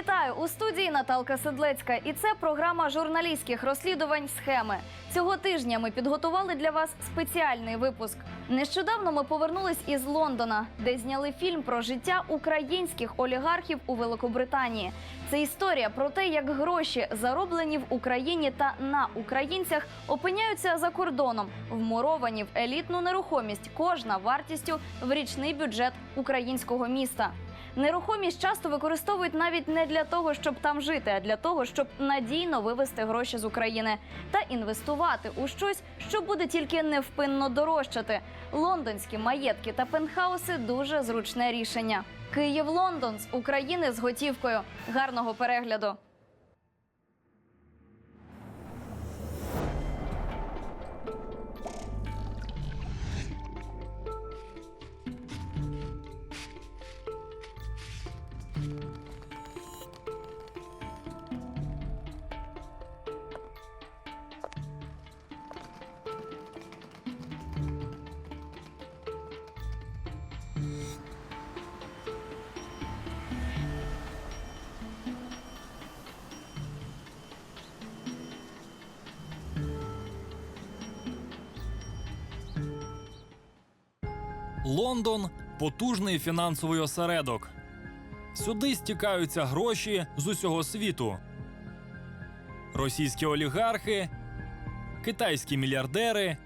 Вітаю у студії Наталка Седлецька, і це програма журналістських розслідувань схеми. Цього тижня ми підготували для вас спеціальний випуск. Нещодавно ми повернулись із Лондона, де зняли фільм про життя українських олігархів у Великобританії. Це історія про те, як гроші, зароблені в Україні та на українцях, опиняються за кордоном, вмуровані в елітну нерухомість, кожна вартістю в річний бюджет українського міста. Нерухомість часто використовують навіть не для того, щоб там жити, а для того, щоб надійно вивести гроші з України та інвестувати у щось, що буде тільки невпинно дорожчати. Лондонські маєтки та пентхауси дуже зручне рішення. Київ Лондон з України з готівкою. Гарного перегляду. Лондон потужний фінансовий осередок. Сюди стікаються гроші з усього світу. Російські олігархи, китайські мільярдери,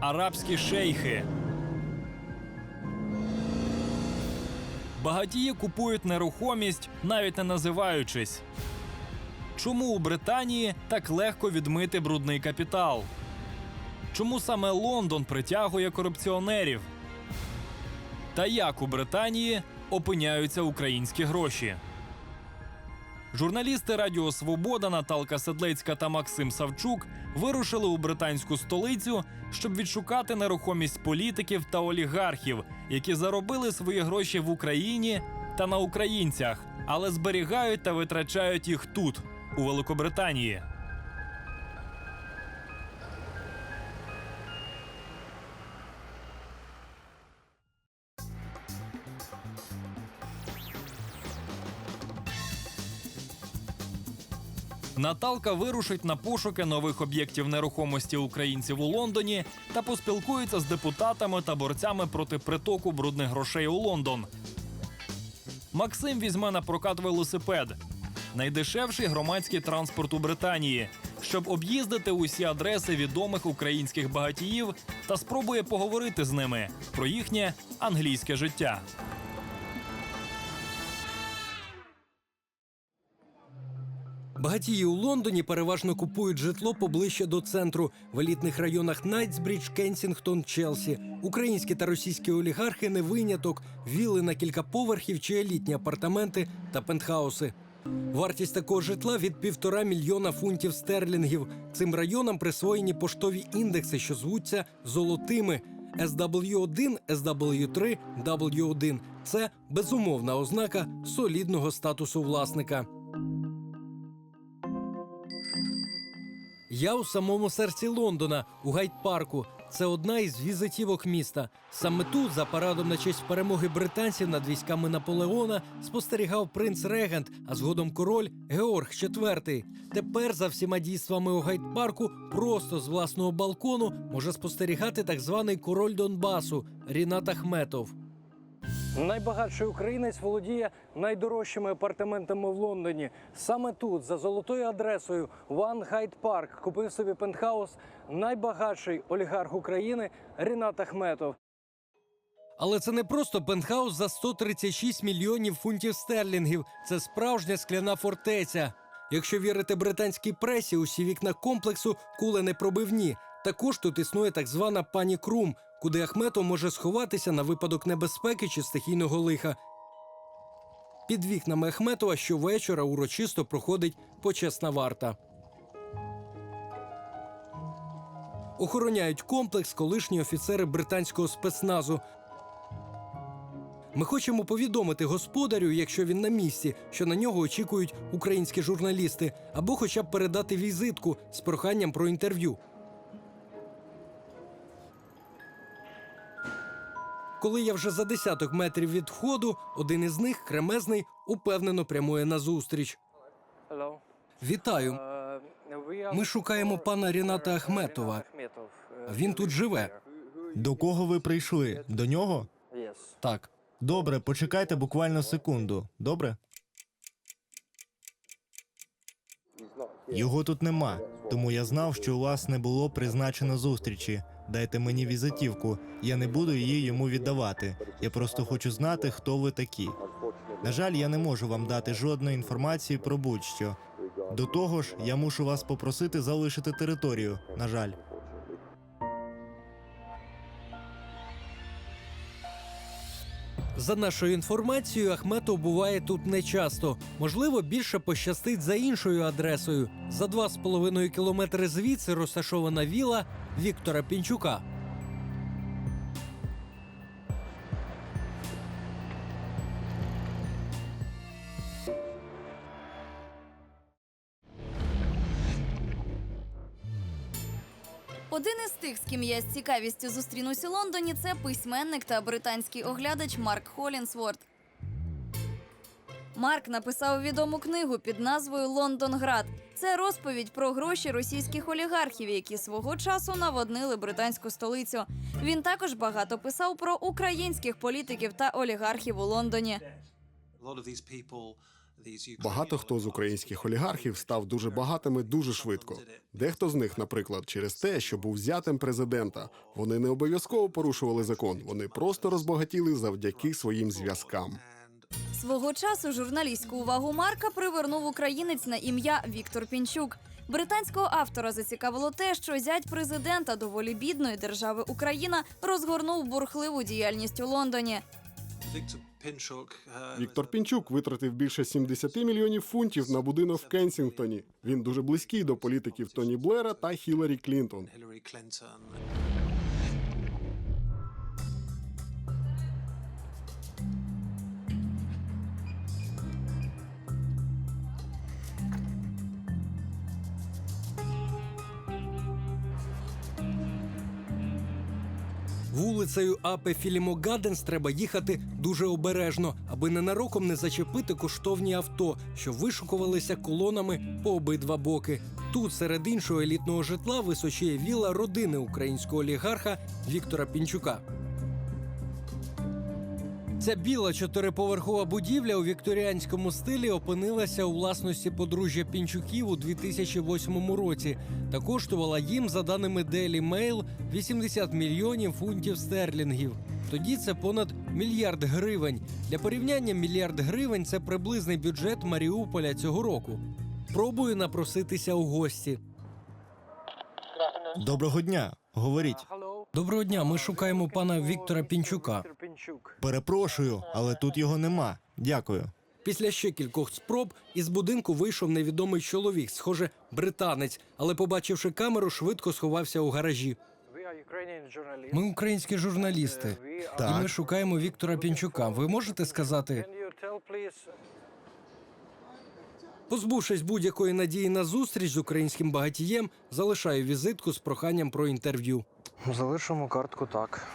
арабські шейхи. Багатії купують нерухомість, навіть не називаючись. Чому у Британії так легко відмити брудний капітал? Чому саме Лондон притягує корупціонерів? Та як у Британії опиняються українські гроші? Журналісти Радіо Свобода Наталка Седлецька та Максим Савчук вирушили у британську столицю, щоб відшукати нерухомість політиків та олігархів, які заробили свої гроші в Україні та на українцях, але зберігають та витрачають їх тут, у Великобританії. Наталка вирушить на пошуки нових об'єктів нерухомості українців у Лондоні та поспілкується з депутатами та борцями проти притоку брудних грошей у Лондон. Максим візьме на прокат велосипед найдешевший громадський транспорт у Британії, щоб об'їздити усі адреси відомих українських багатіїв та спробує поговорити з ними про їхнє англійське життя. Багатії у Лондоні переважно купують житло поближче до центру в елітних районах Найтсбрідж, Кенсінгтон, Челсі. Українські та російські олігархи не виняток, віли на кілька поверхів чи елітні апартаменти та пентхауси. Вартість такого житла від півтора мільйона фунтів стерлінгів. Цим районам присвоєні поштові індекси, що звуться золотими. SW1, SW3, W1 – це безумовна ознака солідного статусу власника. Я у самому серці Лондона, у Гайд-парку. Це одна із візитівок міста. Саме тут, за парадом на честь перемоги британців над військами Наполеона, спостерігав принц Регент, а згодом король Георг IV. Тепер за всіма дійствами у Гайд-парку просто з власного балкону може спостерігати так званий король Донбасу Рінат Ахметов. Найбагатший українець володіє найдорожчими апартаментами в Лондоні. Саме тут, за золотою адресою One Hyde Park, купив собі пентхаус найбагатший олігарх України Рінат Ахметов. Але це не просто пентхаус за 136 мільйонів фунтів стерлінгів. Це справжня скляна фортеця. Якщо вірити британській пресі, усі вікна комплексу кули пробивні. Також тут існує так звана пані Крум, куди Ахметов може сховатися на випадок небезпеки чи стихійного лиха. Під вікнами Ахметова щовечора урочисто проходить почесна варта. Охороняють комплекс колишні офіцери британського спецназу. Ми хочемо повідомити господарю, якщо він на місці, що на нього очікують українські журналісти, або хоча б передати візитку з проханням про інтерв'ю. Коли я вже за десяток метрів від входу, один із них кремезний упевнено прямує на зустріч. Вітаю. Uh, Ми шукаємо пана Ріната Ахметова. Uh, Він тут живе. До кого ви прийшли? До нього? Yes. Так. Добре, почекайте буквально секунду. Добре? Його тут нема, тому я знав, що у вас не було призначено зустрічі. Дайте мені візитівку. Я не буду її йому віддавати. Я просто хочу знати, хто ви такі. На жаль, я не можу вам дати жодної інформації про будь-що. До того ж, я мушу вас попросити залишити територію. На жаль. За нашою інформацією, Ахметов буває тут нечасто. Можливо, більше пощастить за іншою адресою. За два з половиною кілометри звідси розташована віла Віктора Пінчука. Один із тих, з ким я з цікавістю зустрінусь у Лондоні, це письменник та британський оглядач Марк Холінсворт. Марк написав відому книгу під назвою Лондонград. Це розповідь про гроші російських олігархів, які свого часу наводнили британську столицю. Він також багато писав про українських політиків та олігархів у Лондоні. Багато хто з українських олігархів став дуже багатими дуже швидко. Дехто з них, наприклад, через те, що був зятем президента. Вони не обов'язково порушували закон. Вони просто розбагатіли завдяки своїм зв'язкам. Свого часу журналістську увагу Марка привернув українець на ім'я Віктор Пінчук. Британського автора зацікавило те, що зять президента доволі бідної держави Україна розгорнув бурхливу діяльність у Лондоні. Віктор Пінчук витратив більше 70 мільйонів фунтів на будинок в Кенсінгтоні. Він дуже близький до політиків Тоні Блера та Хіларі Клінтон. Вулицею Апе Філімо треба їхати дуже обережно, аби ненароком не зачепити коштовні авто, що вишукувалися колонами по обидва боки. Тут серед іншого елітного житла височіє віла родини українського олігарха Віктора Пінчука. Ця біла чотириповерхова будівля у вікторіанському стилі опинилася у власності подружжя Пінчуків у 2008 році та коштувала їм, за даними Daily Mail, 80 мільйонів фунтів стерлінгів. Тоді це понад мільярд гривень. Для порівняння мільярд гривень це приблизний бюджет Маріуполя цього року. Пробую напроситися у гості. Доброго дня. Говоріть. Доброго дня. Ми шукаємо пана Віктора Пінчука. Пінчук. Перепрошую, але тут його нема. Дякую. Після ще кількох спроб із будинку вийшов невідомий чоловік, схоже, британець, але, побачивши камеру, швидко сховався у гаражі. Ми українські журналісти, are- і ми шукаємо Віктора Пінчука. Ви можете сказати, позбувшись будь-якої надії на зустріч з українським багатієм, залишаю візитку з проханням про інтерв'ю. Залишимо картку так.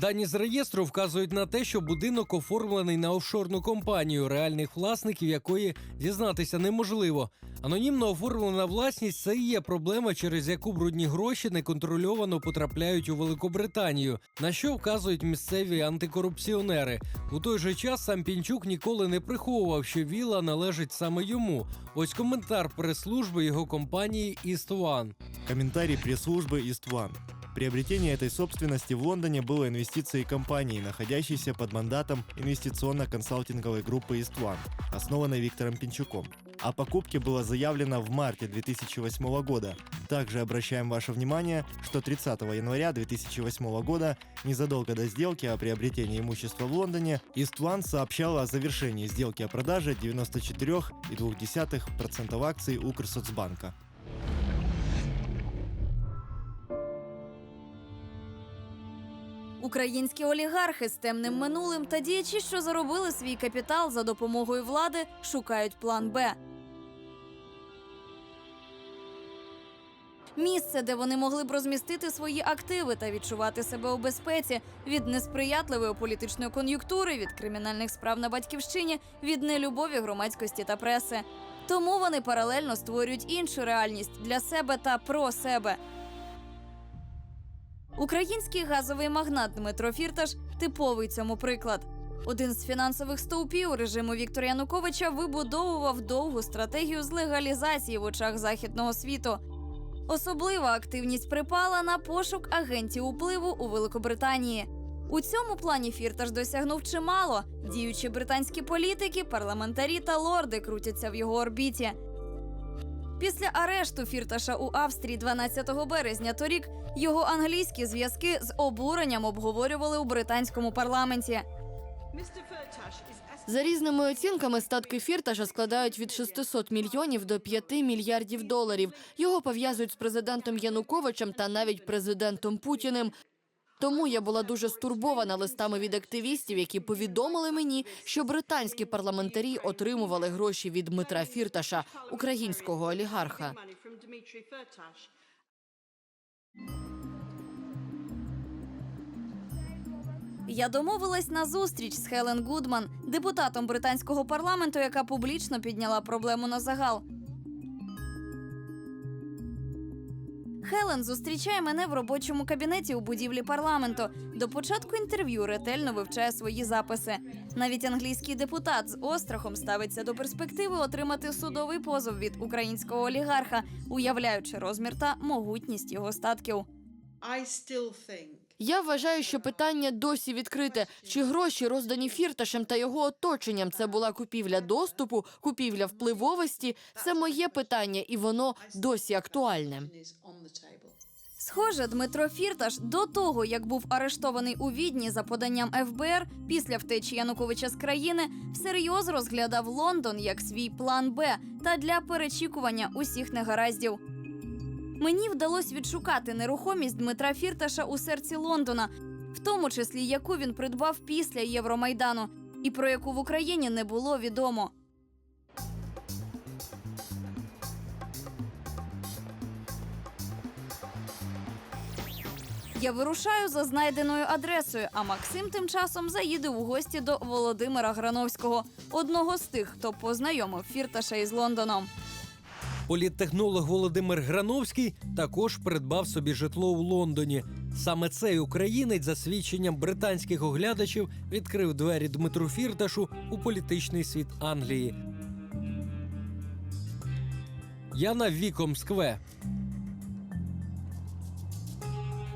Дані з реєстру вказують на те, що будинок оформлений на офшорну компанію, реальних власників якої дізнатися неможливо. Анонімно оформлена власність це і є проблема, через яку брудні гроші неконтрольовано потрапляють у Великобританію, на що вказують місцеві антикорупціонери. У той же час сам Пінчук ніколи не приховував, що віла належить саме йому. Ось коментар прес-служби його компанії East One. Комментарий пресс-службы Истван. Приобретение этой собственности в Лондоне было инвестицией компании, находящейся под мандатом инвестиционно-консалтинговой группы Истван, основанной Виктором Пинчуком. О покупке было заявлено в марте 2008 года. Также обращаем ваше внимание, что 30 января 2008 года, незадолго до сделки о приобретении имущества в Лондоне, Истван сообщала о завершении сделки о продаже 94,2% акций Укрсоцбанка. Українські олігархи з темним минулим та діячі, що заробили свій капітал за допомогою влади, шукають план Б. Місце, де вони могли б розмістити свої активи та відчувати себе у безпеці від несприятливої політичної кон'юнктури, від кримінальних справ на батьківщині, від нелюбові громадськості та преси. Тому вони паралельно створюють іншу реальність для себе та про себе. Український газовий магнат Дмитро Фірташ типовий цьому приклад. Один з фінансових стовпів режиму Віктора Януковича вибудовував довгу стратегію з легалізації в очах західного світу. Особлива активність припала на пошук агентів впливу у Великобританії. У цьому плані Фірташ досягнув чимало. Діючі британські політики, парламентарі та лорди крутяться в його орбіті. Після арешту Фірташа у Австрії 12 березня торік його англійські зв'язки з обуренням обговорювали у британському парламенті. За різними оцінками, статки Фірташа складають від 600 мільйонів до 5 мільярдів доларів. Його пов'язують з президентом Януковичем та навіть президентом Путіним. Тому я була дуже стурбована листами від активістів, які повідомили мені, що британські парламентарі отримували гроші від Дмитра Фірташа, українського олігарха. Я домовилась на зустріч з Хелен Гудман, депутатом британського парламенту, яка публічно підняла проблему на загал. Хелен зустрічає мене в робочому кабінеті у будівлі парламенту. До початку інтерв'ю ретельно вивчає свої записи. Навіть англійський депутат з острахом ставиться до перспективи отримати судовий позов від українського олігарха, уявляючи розмір та могутність його статків. I still think Я вважаю, що питання досі відкрите. Чи гроші роздані Фірташем та його оточенням? Це була купівля доступу, купівля впливовості. Це моє питання, і воно досі актуальне. Схоже, Дмитро Фірташ до того, як був арештований у Відні за поданням ФБР після втечі Януковича з країни, всерйоз розглядав Лондон як свій план Б та для перечікування усіх негараздів. Мені вдалося відшукати нерухомість Дмитра Фірташа у серці Лондона, в тому числі яку він придбав після Євромайдану, і про яку в Україні не було відомо. Я вирушаю за знайденою адресою, а Максим тим часом заїде у гості до Володимира Грановського, одного з тих, хто познайомив Фірташа із Лондоном. Політтехнолог Володимир Грановський також придбав собі житло у Лондоні. Саме цей українець, за свідченням британських оглядачів, відкрив двері Дмитру Фірташу у політичний світ Англії. Я на Віком Скве.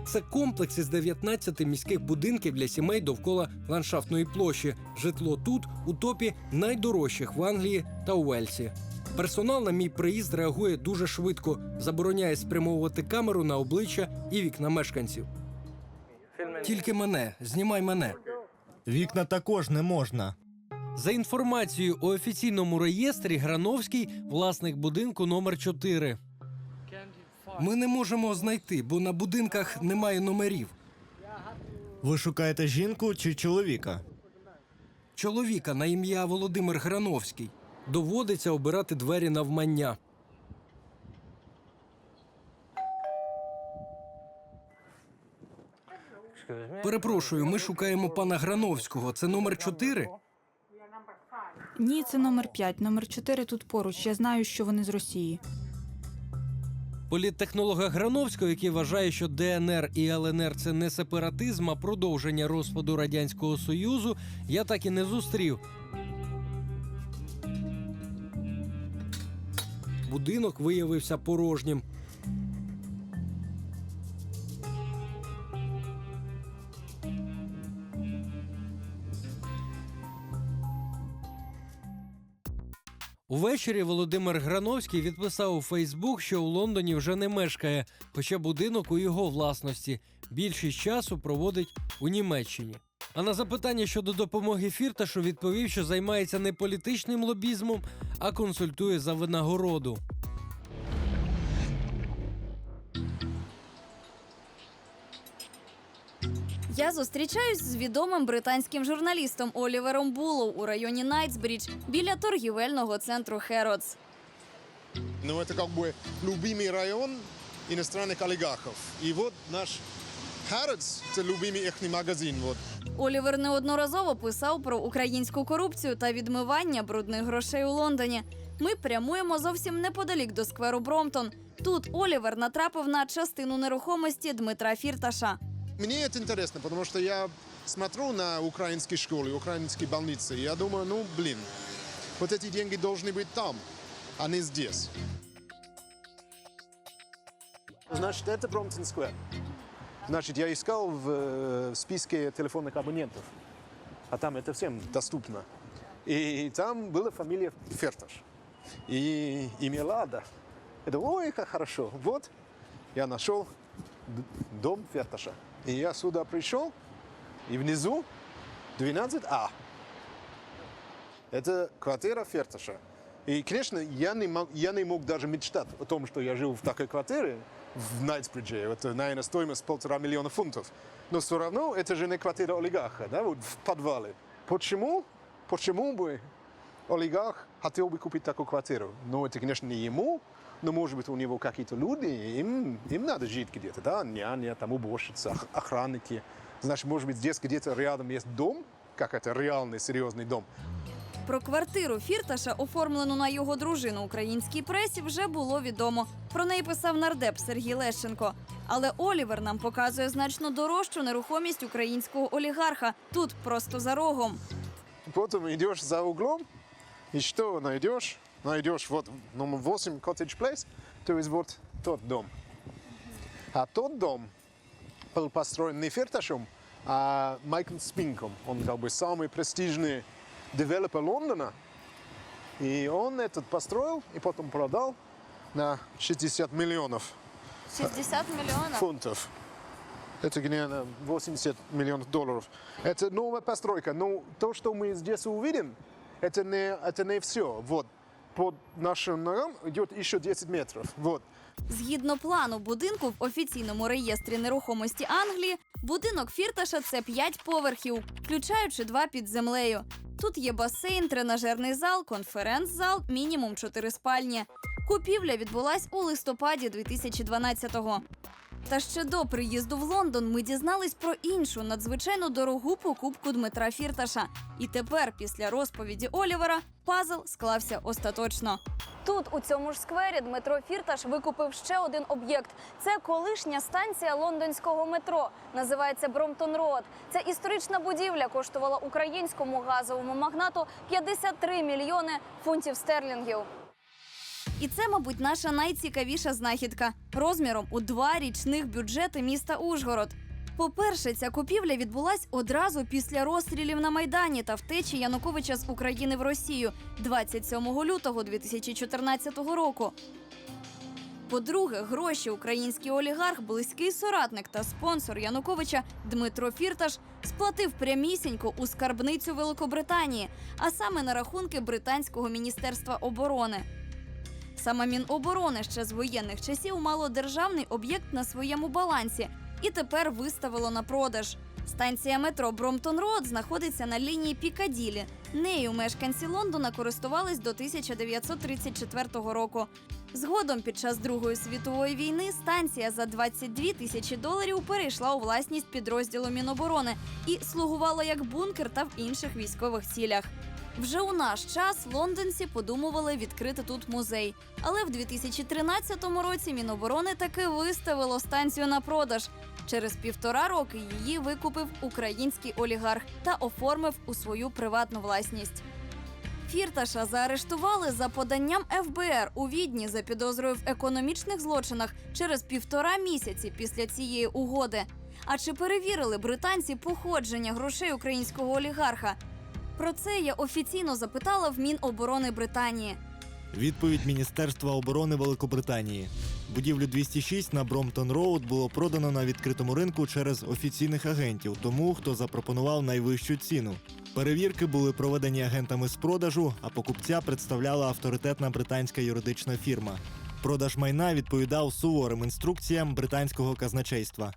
Це комплекс із 19 міських будинків для сімей довкола ландшафтної площі. Житло тут у топі найдорожчих в Англії та Уельсі. Персонал на мій приїзд реагує дуже швидко, забороняє спрямовувати камеру на обличчя і вікна мешканців. Тільки мене, знімай мене. Вікна також не можна. За інформацією у офіційному реєстрі, Грановський власник будинку номер 4 Ми не можемо знайти, бо на будинках немає номерів. Ви шукаєте жінку чи чоловіка? Чоловіка на ім'я Володимир Грановський. Доводиться обирати двері навмання. Перепрошую, ми шукаємо пана Грановського. Це номер 4 Ні, це номер 5. Номер 4 тут поруч. Я знаю, що вони з Росії. Політтехнолога Грановського, який вважає, що ДНР і ЛНР це не сепаратизм, а продовження розпаду радянського союзу, я так і не зустрів. Будинок виявився порожнім. Увечері Володимир Грановський відписав у Фейсбук, що у Лондоні вже не мешкає, хоча будинок у його власності. Більшість часу проводить у Німеччині. А на запитання щодо допомоги Фірташу відповів, що займається не політичним лобізмом, а консультує за винагороду. Я зустрічаюсь з відомим британським журналістом Олівером Буллоу у районі Найтсбрідж біля торгівельного центру Херодс. Ну, это как бы любимый район иностранных олигархов. И вот наш Harrods, это любимый их магазин. Вот. Олівер неодноразово писав про українську корупцію та відмивання брудних грошей у Лондоні. Ми прямуємо зовсім неподалік до скверу Бромтон. Тут Олівер натрапив на частину нерухомості Дмитра Фірташа. Мне это интересно, потому что я смотрю на украинские школы, украинские больницы, и я думаю, ну, блин, вот эти деньги должны быть там, а не здесь. Значит, это Бромтон Сквер. Значит, я искал в, э, в списке телефонных абонентов, а там это всем доступно. И там была фамилия Ферташ. И имя Лада. Это, ой, как хорошо. Вот, я нашел дом Ферташа. И я сюда пришел, и внизу 12А. Это квартира Ферташа. И, конечно, я не, мог, я не мог даже мечтать о том, что я жил в такой квартире в Найтсбридже. Это, наверное, стоимость полтора миллиона фунтов. Но все равно это же не квартира олигарха, да, вот в подвале. Почему? Почему бы олигарх хотел бы купить такую квартиру? Ну, это, конечно, не ему, но, может быть, у него какие-то люди, им, им надо жить где-то, да, няня, там уборщица, ох- охранники. Значит, может быть, здесь где-то рядом есть дом, как это реальный, серьезный дом. Про квартиру Фірташа, оформлену на його дружину українській пресі, вже було відомо. Про неї писав нардеп Сергій Лещенко. Але Олівер нам показує значно дорожчу нерухомість українського олігарха тут, просто за рогом. Потом идешь за углом, и что найдешь? Найдешь вот номер 8 Cottage Place, то есть вот тот дом. А тот дом был построен не Фирташем, а Майклом Спинком. Он как бы самый престижный девелопер Лондона. И он этот построил и потом продал на 60 миллионов 60 мільйонів. фунтов. Это где-то 80 миллионов долларов. Это новая постройка. Но то, что мы здесь увидим, это не, это не все. Вот. Под нашим ногам идет еще 10 метров. Вот. Згідно плану будинку в офіційному реєстрі нерухомості Англії, будинок Фірташа це 5 поверхів, включаючи два під землею. Тут є басейн, тренажерний зал, конференц-зал, мінімум чотири спальні. Купівля відбулась у листопаді 2012-го. Та ще до приїзду в Лондон ми дізнались про іншу надзвичайно дорогу покупку Дмитра Фірташа. І тепер, після розповіді Олівера, пазл склався остаточно. Тут, у цьому ж сквері, Дмитро Фірташ викупив ще один об'єкт. Це колишня станція лондонського метро. Називається Бромтон Роад. Ця історична будівля коштувала українському газовому магнату 53 мільйони фунтів стерлінгів. І це, мабуть, наша найцікавіша знахідка розміром у два річних бюджети міста Ужгород. По-перше, ця купівля відбулась одразу після розстрілів на Майдані та втечі Януковича з України в Росію 27 лютого 2014 року. По-друге, гроші український олігарх, близький соратник та спонсор Януковича Дмитро Фірташ сплатив прямісінько у скарбницю Великобританії, а саме на рахунки британського міністерства оборони. Саме Міноборони ще з воєнних часів мало державний об'єкт на своєму балансі і тепер виставило на продаж. Станція метро Бромтон Роад знаходиться на лінії Пікаділі. Нею мешканці Лондона користувались до 1934 року. Згодом, під час Другої світової війни, станція за 22 тисячі доларів перейшла у власність підрозділу Міноборони і слугувала як бункер та в інших військових цілях. Вже у наш час лондонці подумували відкрити тут музей. Але в 2013 році Міноборони таки виставило станцію на продаж. Через півтора роки її викупив український олігарх та оформив у свою приватну власність. Фірташа заарештували за поданням ФБР у Відні за підозрою в економічних злочинах через півтора місяці після цієї угоди. А чи перевірили британці походження грошей українського олігарха? Про це я офіційно запитала в Міноборони Британії. Відповідь Міністерства оборони Великобританії. Будівлю 206 на Бромтон Роуд було продано на відкритому ринку через офіційних агентів, тому хто запропонував найвищу ціну. Перевірки були проведені агентами з продажу, а покупця представляла авторитетна британська юридична фірма. Продаж майна відповідав суворим інструкціям британського казначейства.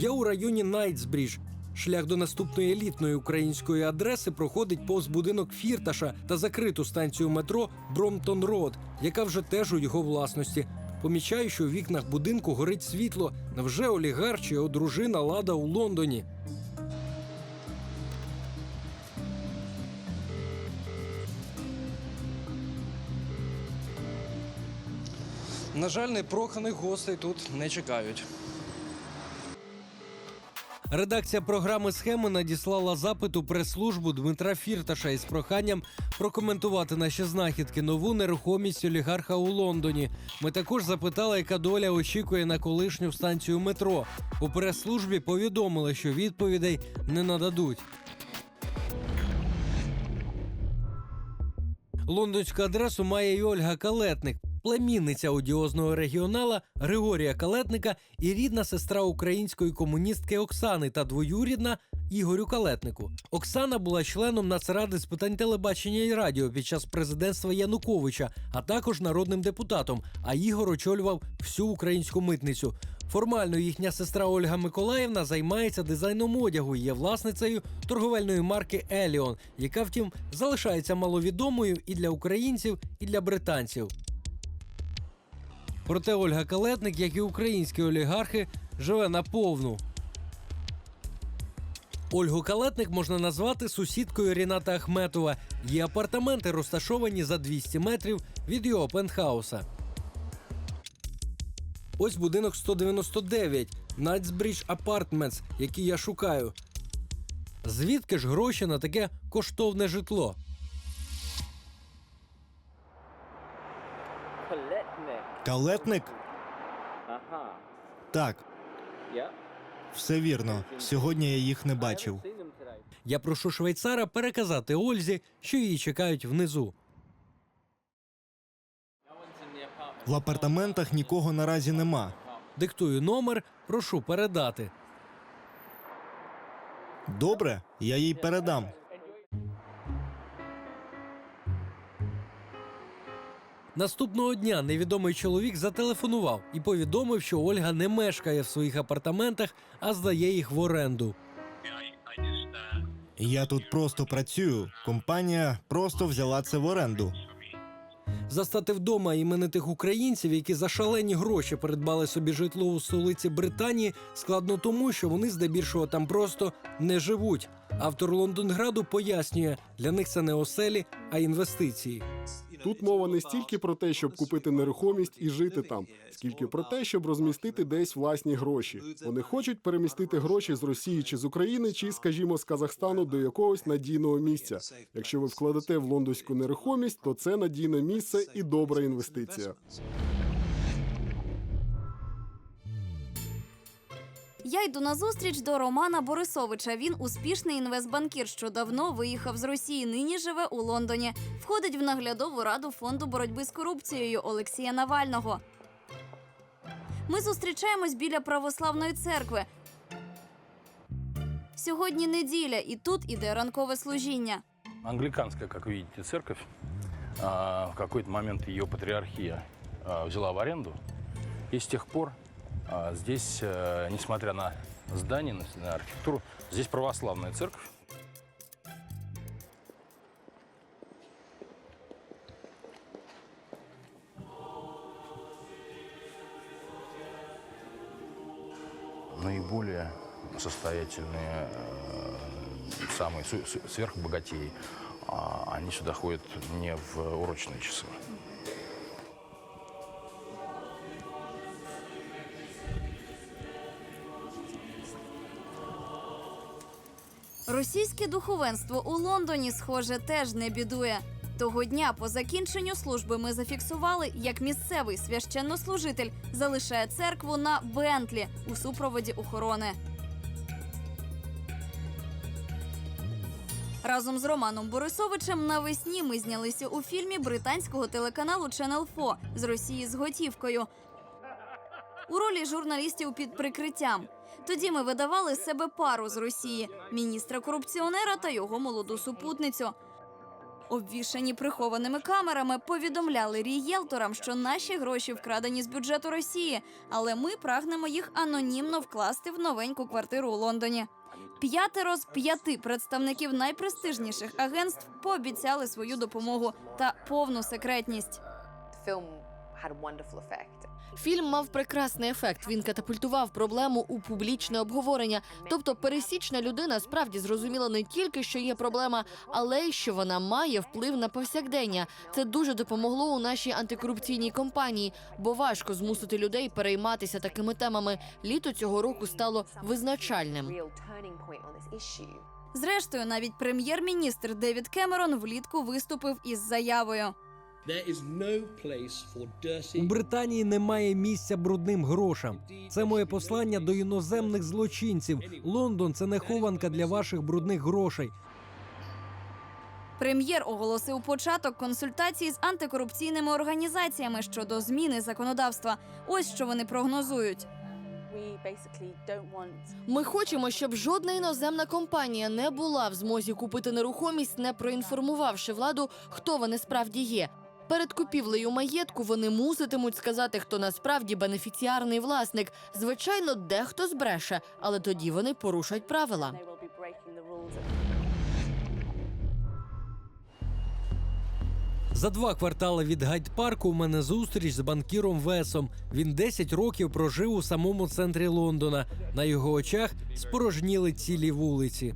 Я у районі Найтсбрідж. Шлях до наступної елітної української адреси проходить повз будинок Фірташа та закриту станцію метро Бромтон Род, яка вже теж у його власності. Помічаю, що у вікнах будинку горить світло. Невже олігарх чи його дружина лада у Лондоні? На жаль, непроханих гостей тут не чекають. Редакція програми схеми надіслала запит у прес-службу Дмитра Фірташа із проханням прокоментувати наші знахідки нову нерухомість олігарха у Лондоні. Ми також запитали, яка доля очікує на колишню станцію метро. У прес-службі повідомили, що відповідей не нададуть. Лондонську адресу має й Ольга Калетник, племінниця одіозного регіонала Григорія Калетника і рідна сестра української комуністки Оксани та двоюрідна Ігорю Калетнику. Оксана була членом Нацради з питань телебачення і радіо під час президентства Януковича, а також народним депутатом. А Ігор очолював всю українську митницю. Формально їхня сестра Ольга Миколаївна займається дизайном одягу і є власницею торговельної марки Еліон, яка, втім, залишається маловідомою і для українців, і для британців. Проте Ольга Калетник, як і українські олігархи, живе наповну. Ольгу Калетник можна назвати сусідкою Ріната Ахметова. Її апартаменти розташовані за 200 метрів від його пентхауса. Ось будинок 199 Knightsbridge Apartments, який я шукаю. Звідки ж гроші на таке коштовне житло? Калетник? Так. Все вірно. Сьогодні я їх не бачив. Я прошу швейцара переказати Ользі, що її чекають внизу. В апартаментах нікого наразі нема. Диктую номер, прошу передати. Добре, я їй передам. Наступного дня невідомий чоловік зателефонував і повідомив, що Ольга не мешкає в своїх апартаментах, а здає їх в оренду. Я тут просто працюю. Компанія просто взяла це в оренду. Застати вдома іменитих українців, які за шалені гроші придбали собі житло у столиці Британії, складно тому, що вони здебільшого там просто не живуть. Автор Лондонграду пояснює, для них це не оселі, а інвестиції. Тут мова не стільки про те, щоб купити нерухомість і жити там, скільки про те, щоб розмістити десь власні гроші. Вони хочуть перемістити гроші з Росії чи з України, чи, скажімо, з Казахстану до якогось надійного місця. Якщо ви вкладете в лондонську нерухомість, то це надійне місце і добра інвестиція. Я йду на зустріч до Романа Борисовича. Він успішний інвестбанкір, що давно виїхав з Росії. Нині живе у Лондоні. Входить в наглядову раду фонду боротьби з корупцією Олексія Навального. Ми зустрічаємось біля православної церкви. Сьогодні неділя, і тут іде ранкове служіння. Англиканская, как видите, церковь. В какой-то момент ее патриархия а, взяла в аренду. И с тех пор а, здесь, э, несмотря на здание, на- архитектуру, здесь православная церковь. Наиболее состоятельные, э, самые сверхбогатеи, а, они сюда ходят не в урочные часы. Російське духовенство у Лондоні, схоже, теж не бідує. Того дня по закінченню служби ми зафіксували, як місцевий священнослужитель залишає церкву на Бентлі у супроводі охорони. Разом з Романом Борисовичем навесні ми знялися у фільмі британського телеканалу Channel 4 з Росії з готівкою. У ролі журналістів під прикриттям. Тоді ми видавали себе пару з Росії міністра корупціонера та його молоду супутницю. Обвішані прихованими камерами повідомляли рієлторам, що наші гроші вкрадені з бюджету Росії, але ми прагнемо їх анонімно вкласти в новеньку квартиру у Лондоні. П'ятеро з п'яти представників найпрестижніших агентств пообіцяли свою допомогу та повну секретність. Фільм мав прекрасний ефект. Він катапультував проблему у публічне обговорення. Тобто, пересічна людина справді зрозуміла не тільки, що є проблема, але й що вона має вплив на повсякдення. Це дуже допомогло у нашій антикорупційній кампанії, бо важко змусити людей перейматися такими темами. Літо цього року стало визначальним. Зрештою, навіть прем'єр-міністр Девід Кемерон влітку виступив із заявою. У Британії немає місця брудним грошам. Це моє послання до іноземних злочинців. Лондон це не хованка для ваших брудних грошей. Прем'єр оголосив початок консультацій з антикорупційними організаціями щодо зміни законодавства. Ось що вони прогнозують. Ми хочемо, щоб жодна іноземна компанія не була в змозі купити нерухомість, не проінформувавши владу, хто вони справді є. Перед купівлею маєтку вони муситимуть сказати, хто насправді бенефіціарний власник. Звичайно, дехто збреше, але тоді вони порушать правила. За два квартали від Гайд-парку у мене зустріч з банкіром Весом. Він 10 років прожив у самому центрі Лондона. На його очах спорожніли цілі вулиці.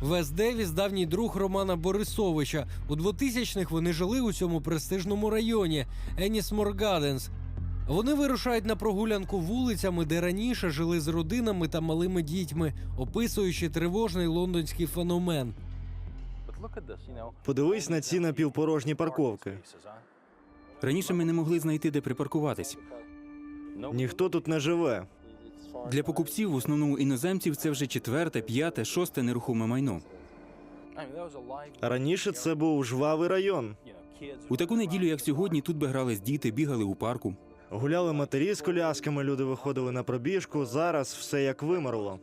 Вес Девіс – давній друг Романа Борисовича. У 2000-х вони жили у цьому престижному районі Енісмор Гаденс. Вони вирушають на прогулянку вулицями, де раніше жили з родинами та малими дітьми, описуючи тривожний лондонський феномен. Подивись на ці напівпорожні парковки. Раніше ми не могли знайти, де припаркуватись. Ніхто тут не живе. Для покупців, в основному іноземців, це вже четверте, п'яте, шосте нерухоме майно. Раніше це був жвавий район. У таку неділю, як сьогодні, тут би грались діти, бігали у парку. Гуляли матері з колясками, люди виходили на пробіжку. Зараз все як вимерло.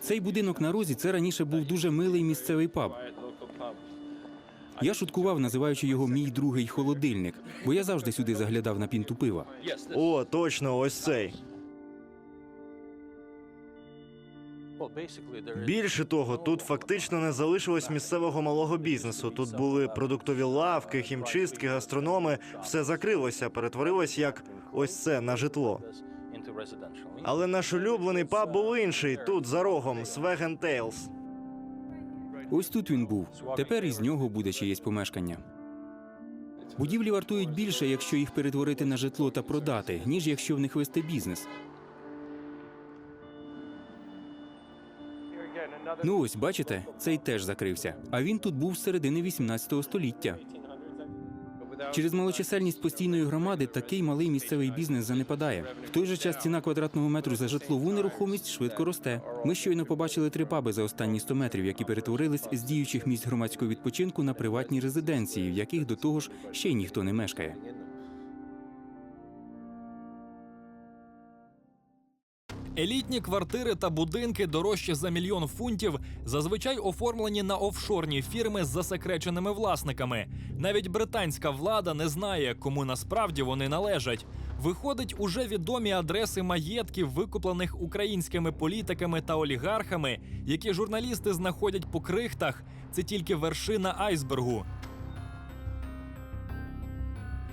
Цей будинок на розі це раніше був дуже милий місцевий паб. Я шуткував, називаючи його мій другий холодильник, бо я завжди сюди заглядав на пінту пива. О, точно, ось цей. Більше того, тут фактично не залишилось місцевого малого бізнесу. Тут були продуктові лавки, хімчистки, гастрономи. Все закрилося, перетворилось як ось це на житло. Але наш улюблений паб був інший тут за рогом Свеген Тейлс. Ось тут він був. Тепер із нього буде чиєсь помешкання. Будівлі вартують більше, якщо їх перетворити на житло та продати, ніж якщо в них вести бізнес. Ну ось бачите, цей теж закрився. А він тут був з середини 18 століття. Через малочисельність постійної громади такий малий місцевий бізнес занепадає. В той же час ціна квадратного метру за житлову нерухомість швидко росте. Ми щойно побачили три паби за останні 100 метрів, які перетворились з діючих місць громадського відпочинку на приватні резиденції, в яких до того ж ще ніхто не мешкає. Елітні квартири та будинки дорожчі за мільйон фунтів зазвичай оформлені на офшорні фірми з засекреченими власниками. Навіть британська влада не знає, кому насправді вони належать. Виходить, уже відомі адреси маєтків, викуплених українськими політиками та олігархами, які журналісти знаходять по крихтах. Це тільки вершина айсбергу.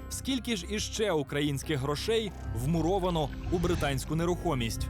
Скільки ж іще українських грошей вмуровано у британську нерухомість?